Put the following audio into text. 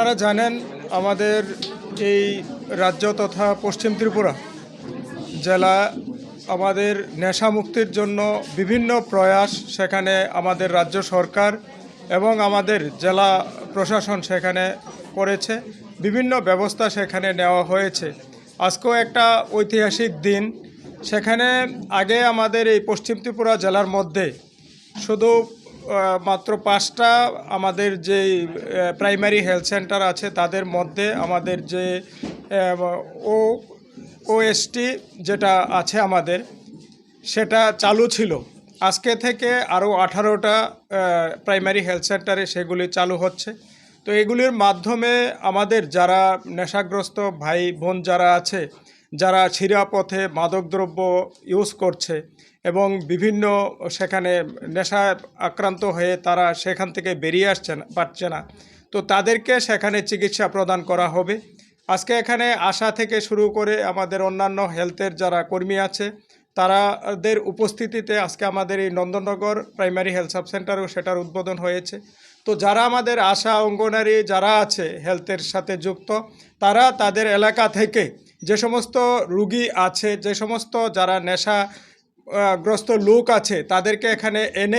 আপনারা জানেন আমাদের এই রাজ্য তথা পশ্চিম ত্রিপুরা জেলা আমাদের নেশা মুক্তির জন্য বিভিন্ন প্রয়াস সেখানে আমাদের রাজ্য সরকার এবং আমাদের জেলা প্রশাসন সেখানে করেছে। বিভিন্ন ব্যবস্থা সেখানে নেওয়া হয়েছে। আজকেও একটা ঐতিহাসিক দিন। সেখানে আগে আমাদের এই পশ্চিম ত্রিপুরা জেলার মধ্যে শুধু মাত্র পাঁচটা আমাদের যে প্রাইমারি হেলথ সেন্টার আছে, তাদের মধ্যে আমাদের যে ও ওএসটি যেটা আছে আমাদের, সেটা চালু ছিল। আজকে থেকে আরও আঠারোটা প্রাইমারি হেলথ সেন্টারে সেগুলি চালু হচ্ছে। তো এগুলির মাধ্যমে আমাদের যারা নেশাগ্রস্ত ভাই বোন যারা আছে যারা পথে মাদকদ্রব্য ইউজ করছে এবং বিভিন্ন সেখানে নেশায় আক্রান্ত হয়ে তারা সেখান থেকে বেরিয়ে আসছে না, পারছে না, তো তাদেরকে সেখানে চিকিৎসা প্রদান করা হবে। আজকে এখানে আসা থেকে শুরু করে আমাদের অন্যান্য হেলথের যারা কর্মী আছে, তারাদের উপস্থিতিতে আজকে আমাদের এই নন্দননগর প্রাইমারি হেলথ সাব সেন্টারেও সেটার উদ্বোধন হয়েছে। তো যারা আমাদের আশা অঙ্গনারী যারা আছে হেলথের সাথে যুক্ত, তারা তাদের এলাকা থেকে যে সমস্ত রুগী আছে যে সমস্ত যারা নেশা গ্রস্ত লোক আছে তাদেরকে এখানে এনে